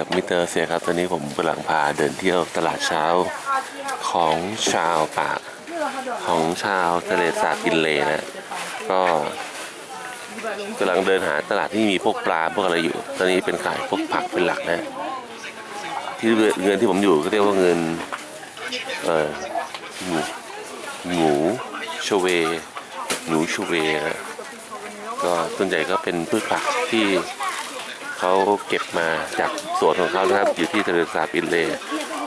กับมิเตอร์เสียครับ ตอนนี้ผมกำลังพาเดินเที่ยวตลาดเช้าของชาวปาก ของชาวทะเลสาบกินเลนะ ก็กำลังเดินหาตลาดที่มีพวกปลาพวกอะไรอยู่ ตอนนี้เป็นขายพวกผักเป็นหลักนะ ที่เงินที่ผมอยู่ก็เรียกว่าเงิน เออหมูหมูชเว หนูชเวนะก็ส่วนใหญ่ก็เป็นพืชผักที่ เขาเก็บมาจากสวนของเขานะครับ อยู่ที่ทะเลสาบอินเล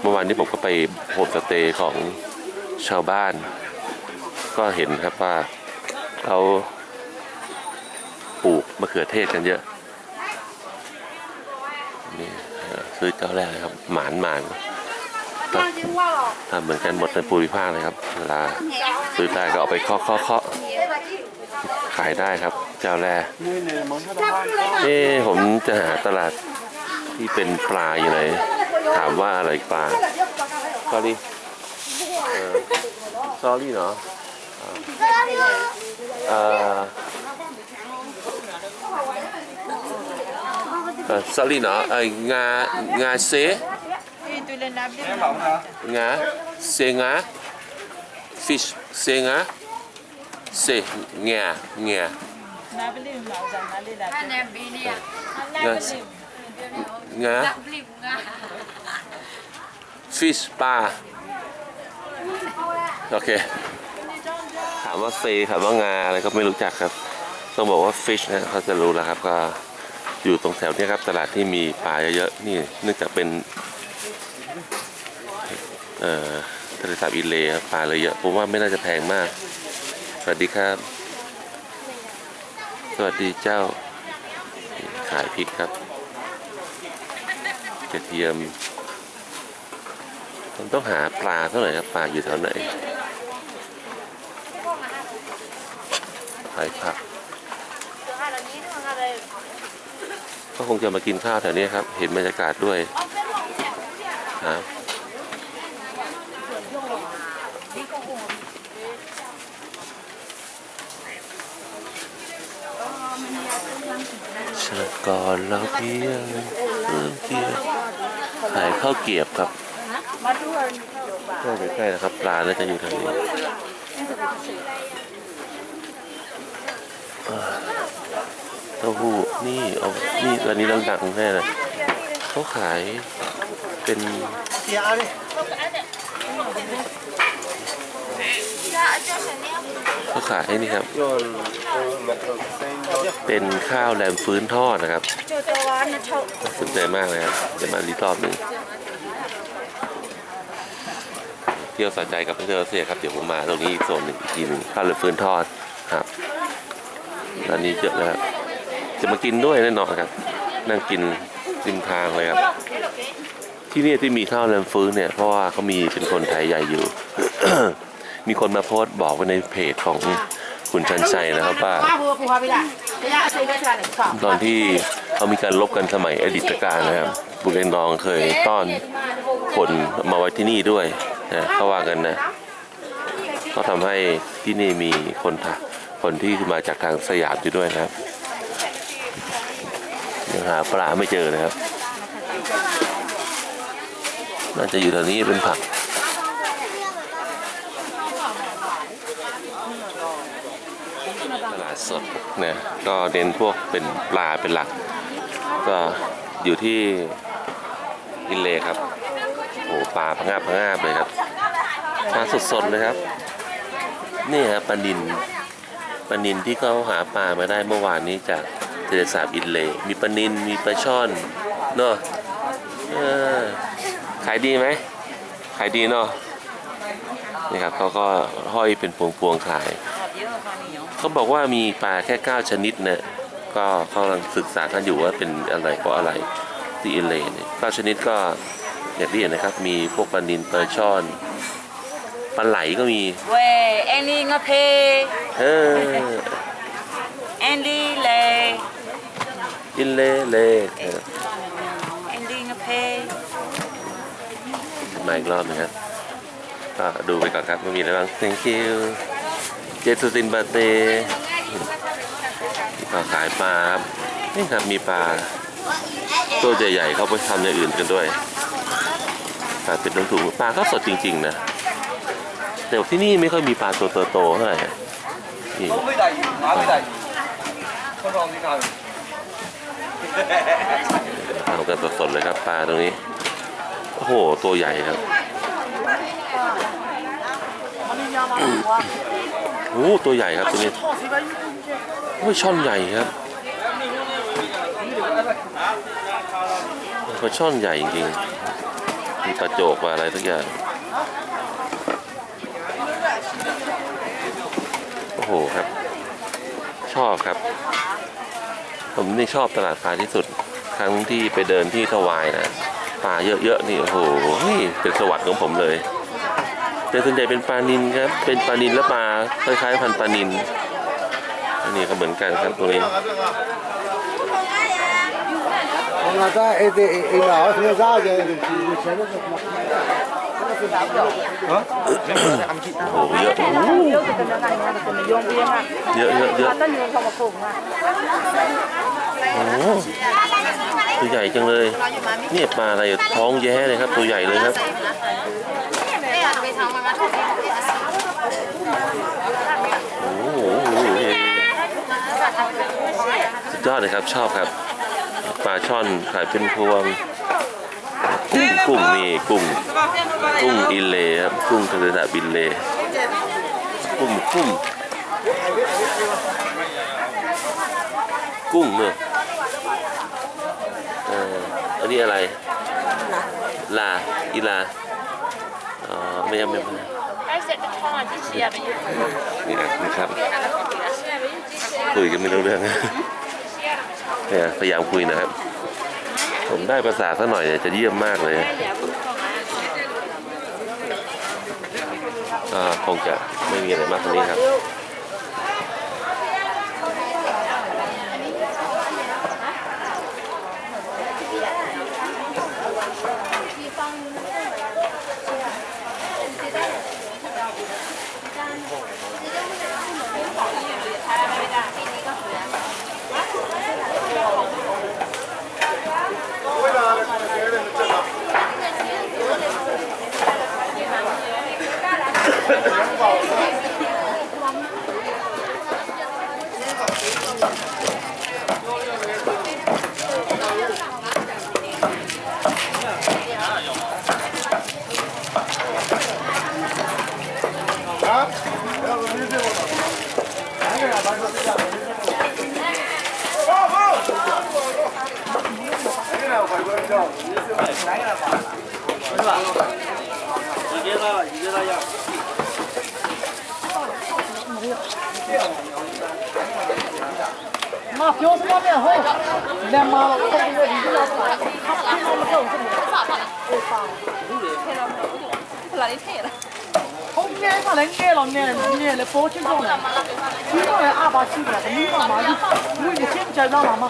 เมื่อวานนี้ผมก็ไปโฮมสเตย์ของชาวบ้าน ก็เห็นครับว่าเขาปลูกมะเขือเทศกันเยอะนี่ซื้อเจ้าแรกครับ หมานหมานทำเหมือนกันหมดในภูมิภาคเลยครับเวลาซื้อได้ก็เอาไปเคาะเคาะเคาะขายได้ครับ จ้าแรกเอ๊ะผมจะหาตลาดที่เป็นปลาอยู่ไหน ถามว่าอะไรปลา sorry เออ sorry เนาะเอ่อเอ่อ sorry เนาะเอ้ยงางาเซ Oui, tu les nappes. งาเซงา fish เซงาเซงางา Nappes les moules, ça m'a les nappes. Anh em bị nè, Nappes les งา đập lìm ngà. fish ปลาโอเค ถามว่าเซถามว่างาอะไรก็ไม่รู้จักครับ ต้องบอกว่า fish นะเขาจะรู้แล้วครับ ก็อยู่ตรงแถวเนี้ยครับ ตลาดที่มีปลาเยอะๆนี่เนื่องจากเป็นเอ่อทะเลสาบอินเลย์ครับปลาเลยเยอะผมว่าไม่น่าจะแพงมาก สวัสดีครับ สวัสดีเจ้า ขายพริกครับกระเทียมผมต้องหาปลาเท่าไหร่ครับปลาอยู่แถวไหนขายผักก็คงจะมากินข้าวแถวนี้ครับ เห็นบรรยากาศด้วยครับ ชิญก่อนเราเพียงเพิ่มเกียร์ขายข้าวเกียบครับใกล้ใกล้ๆนะครับ ปลาน่าจะอยู่ทางนี้เต้าหู้นี่เอานี่ร้านนี้ดังๆแน่เลยเขาขายเป็น เขาขายนี่ครับ เป็นข้าวแรมฟื้นทอดนะครับสนใจมากเลยครับจะมารีรอบหนึ่งเที่ยวสะใจกับเพื่อนเสียครับ เดี๋ยวผมมาตรงนี้อีกโซนหนึ่งอีกทีหนึ่งข้าวเหลือฟืนทอดครับร้านนี้เยอะเลยครับจะมากินด้วยแน่นอนครับ นั่งกินริมทางเลยครับ ที่นี่ที่มีข้าวแรมฟื้นเนี่ยเพราะว่าเขามีเป็นคนไทยใหญ่อยู่ มีคนมาโพสต์บอกไว้ในเพจของคุณชันชัยนะครับว่าตอนที่เขามีการลบกันสมัยอดีตการนะครับ บุเรนดองเคยต้อนคนมาไว้ที่นี่ด้วยนะเขาว่ากันนะก็ทำให้ที่นี่มีคนทะคนที่มาจากทางสยามอยู่ด้วยนะครับยังหาปลาไม่เจอนะครับ น่าจะอยู่แถวนี้เป็นผักตลาดสดนะก็เน้นพวกเป็นปลาเป็นหลัก ก็อยู่ที่อินเลครับโอ้ปลาพงาบพงาบเลยครับปลาสดๆเลยครับ นี่ครับปลานินปลานินที่เขาหาปลามาได้เมื่อวานนี้จากทะเลสาบอินเล มีปลานินมีปลาช่อนเนาะเออ ขายดีไหม ขายดีเนาะนี่ครับเขาก็ห้อยเป็นพวงๆขาย เขาบอกว่ามีปลาแค่ 9 ชนิดเนี่ยก็เขากำลังศึกษากันอยู่ว่าเป็นอะไรเพราะอะไรที่อินเลย์เนี่ยเก้าชนิดก็อย่างที่เห็นนะครับ มีพวกปลานินปลาช่อนปลาไหลก็มี Ouais, Andy Ngapé, เออ Andy Le, อินเลเลเออ Andy มาอีกรอบนะครับก็ดูไปก่อนครับไม่มีอะไรบ้าง thank you เจสุตินบาเต้ก็ขายปลาครับนี่ครับมีปลาตัวใหญ่ๆเขาไปทำอย่างอื่นกันด้วยปลาเป็นถุงปลาก็สดจริง ๆ นะ แต่ที่นี่ไม่ค่อยมีปลาตัวโตๆเท่าไหร่นี่เอากันสดๆเลยครับปลาตรงนี้ โอ้โห ตัวใหญ่ครับโอ้ตัวใหญ่ครับตัวนี้โอ้ยช่อนใหญ่ครับปลาช่อนใหญ่จริงๆมีปลาโจกปลาอะไรทุกอย่าง โอ้โหครับ ชอบครับ ผมนี่ชอบตลาดปลาที่สุด ครั้งที่ไปเดินที่ทวายนะ ปลาเยอะๆนี่โอ้โหเป็นสวัสดิ์ของผมเลย แต่ส่วนใหญ่เป็นปลานินครับ เป็นปลานินและปลาคล้ายๆพันปลานินอันนี้ก็เหมือนกันครับตัวนี้ Onlar da e, e, e, e, e, e, e, e, e, โอ้โหเยอะเยอะเยอะเยอะโอ้โหตัวใหญ่จังเลยเนี่ยปลาอะไรท้องแย้เลยครับ ตัวใหญ่เลยครับโอ้โหสุดยอดเลยครับชอบครับปลาช่อนขายเป็นพวง กุ้งกุ้งนี่กุ้งกุ้งอินเลครับกุ้งทะเลสาบอินเลกุ้งกุ้งกุ้งเนอะเอ่ออันนี้อะไร ลา อีลา อ๋อ ไม่ยังไม่ไม่นี่ครับนะครับ คุยกันไม่รู้เรื่องเนี่ยพยายามคุยนะครับ ผมได้ภาษาสักหน่อยเนี่ยจะเยี่ยมมากเลยอ่าคงจะไม่มีอะไรมากกว่านี้ครับ 你别拉，你别拉呀。 မပြောစမနဲ့ဟောလက်မတော့ပုံရည်ဒီလောက်ပါဘာလို့မလုပ်ဘူးဘာပါလဲဘာလို့လဲခဲလာမလို့ဘာလဲခဲလာဟုတ်ကဲ့ဆက်လည်းကဲလောနဲ့နဲ့လေပိုးချင်းကြောင်းလာဒီတော့အပါရှိတယ်ဒီမှာမာကြီးဘူးရချင်းချောင်းလာမှာ